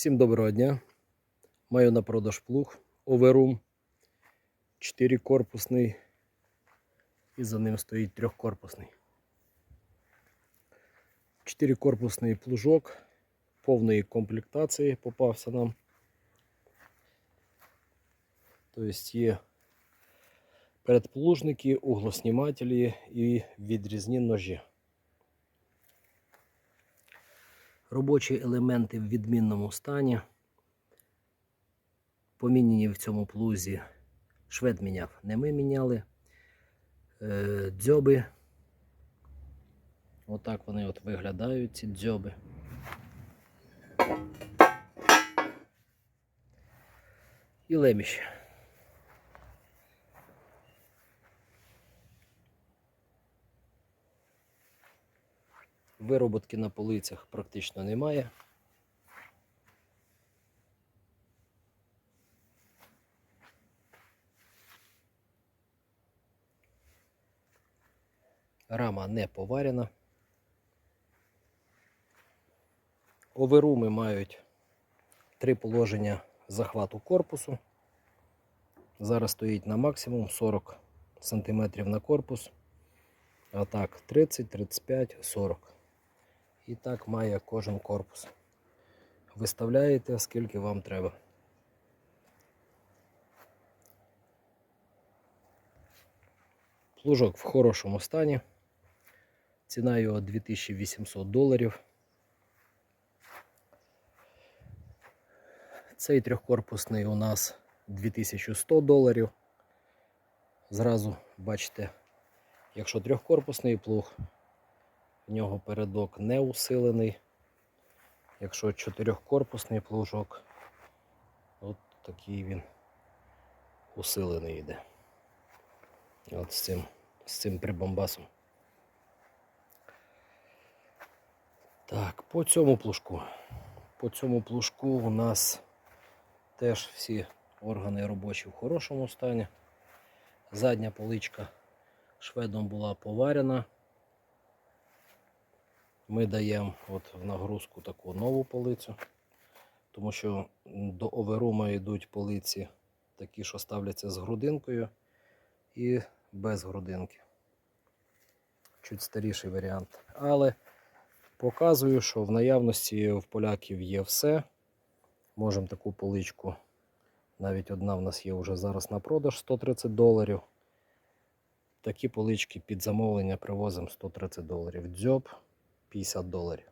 Всім доброго дня. Маю на продаж плуг Overum 4-корпусний і за ним стоїть трьохкорпусний. 4-корпусний плужок повної комплектації попався нам. Тобто є передплужники, углоснімателі і відрізні ножі. Робочі елементи в відмінному стані. Поміняні в цьому плузі. Швед міняв, не ми міняли. Е, дзьоби. Отак вони от виглядають, ці дзьоби. І леміш. Вироботки на полицях практично немає. Рама не поварена. Оверуми мають три положення захвату корпусу. Зараз стоїть на максимум 40 см на корпус. А так 30, 35, 40. І так має кожен корпус. Виставляєте, скільки вам треба. Плужок в хорошому стані. Ціна його 2800 доларів. Цей трьохкорпусний у нас 2100 доларів. Зразу бачите, якщо трьохкорпусний плуг, в нього передок не усилений. Якщо чотирьохкорпусний плужок, от такий він усилений йде. От з цим, з цим прибамбасом. Так, по цьому плужку. По цьому плужку у нас теж всі органи робочі в хорошому стані. Задня поличка шведом була поварена. Ми даємо от в нагрузку таку нову полицю, тому що до оверума йдуть полиці такі, що ставляться з грудинкою і без грудинки. Чуть старіший варіант. Але показую, що в наявності в поляків є все. Можемо таку поличку. Навіть одна в нас є вже зараз на продаж 130 доларів. Такі полички під замовлення привозимо 130 доларів. Дзьоб 50 доларів.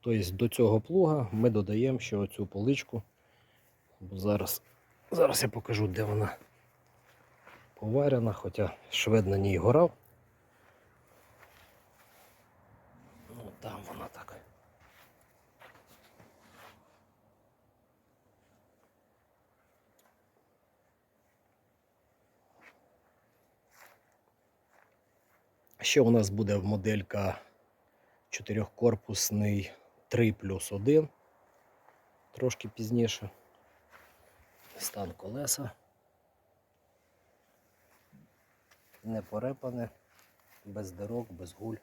Тобто до цього плуга ми додаємо ще оцю поличку. Зараз, зараз я покажу, де вона поварена, хоча швед на ній горав. Ну там вона так. Ще у нас буде моделька чотирьохкорпусний 3 плюс 1. Трошки пізніше. Стан колеса. Не порепане, без дирок, без гуль.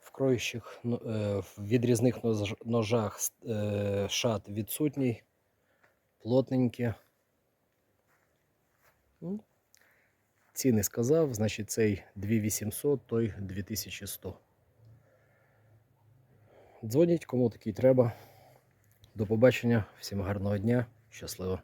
В кроючих, ну, е, в відрізних ножах е, шат відсутній, плотненькі. Ну, Ціни сказав, значить цей 2800, той 2100. Дзвоніть, кому такий треба. До побачення, всім гарного дня, щасливо.